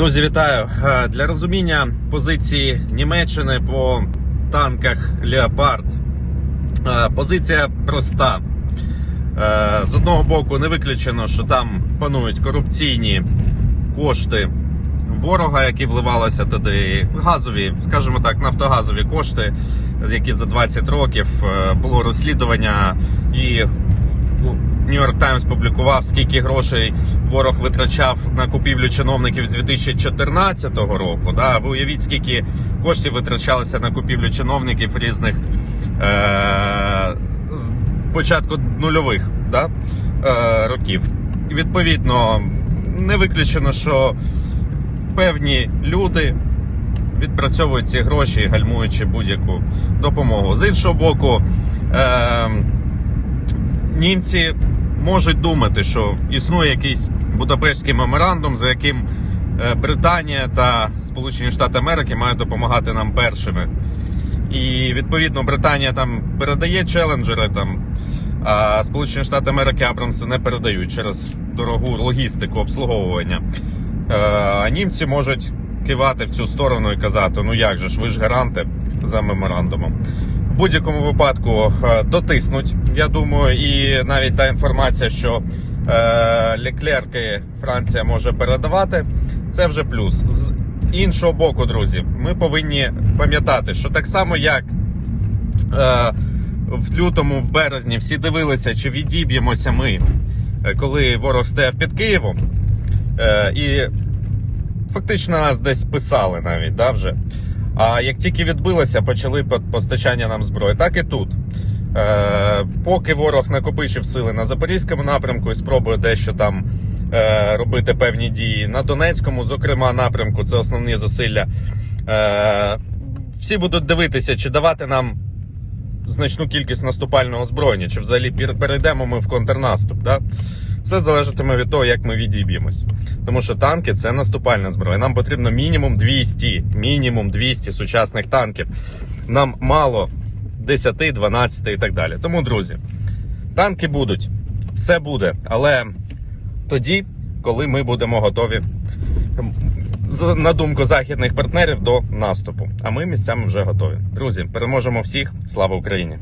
Друзі, вітаю! Е, Для розуміння позиції Німеччини по танках Леопард. Е, Позиція проста. Е, З одного боку, не виключено, що там панують корупційні кошти ворога, які вливалися туди, газові, скажімо так, нафтогазові кошти, які за 20 років було розслідування і York Times публікував, скільки грошей ворог витрачав на купівлю чиновників з 2014 року. Да? Ви уявіть, скільки коштів витрачалося на купівлю чиновників різних е- з початку нульових да? е- років. Відповідно, не виключено, що певні люди відпрацьовують ці гроші, гальмуючи будь-яку допомогу. З іншого боку, е- німці можуть думати, що існує якийсь Будапештський меморандум, за яким е, Британія та Сполучені Штати Америки мають допомагати нам першими. І відповідно Британія там передає челенджери, там, а Сполучені Штати Америки Абрамси не передають через дорогу логістику обслуговування. Е, А німці можуть кивати в цю сторону і казати: ну як же ж, ви ж гаранти за меморандумом. Будь-якому випадку е, дотиснуть, я думаю, і навіть та інформація, що е, леклерки Франція може передавати, це вже плюс. З іншого боку, друзі, ми повинні пам'ятати, що так само як е, в лютому, в березні всі дивилися, чи відіб'ємося ми, е, коли ворог стояв під Києвом, е, і фактично нас десь писали навіть да, вже. А як тільки відбилося, почали постачання нам зброї. Так і тут. Е, поки ворог накопичив сили на Запорізькому напрямку і спробує дещо там е, робити певні дії на Донецькому, зокрема, напрямку, це основні зусилля. Е, всі будуть дивитися, чи давати нам значну кількість наступального озброєння, чи взагалі пер- перейдемо ми в контрнаступ. Да? Все залежатиме від того, як ми відіб'ємось. Тому що танки це наступальна зброя. Нам потрібно мінімум 200, мінімум 200 сучасних танків. Нам мало 10, 12 і так далі. Тому, друзі, танки будуть, все буде, але тоді, коли ми будемо готові, на думку західних партнерів, до наступу. А ми місцями вже готові. Друзі, переможемо всіх. Слава Україні!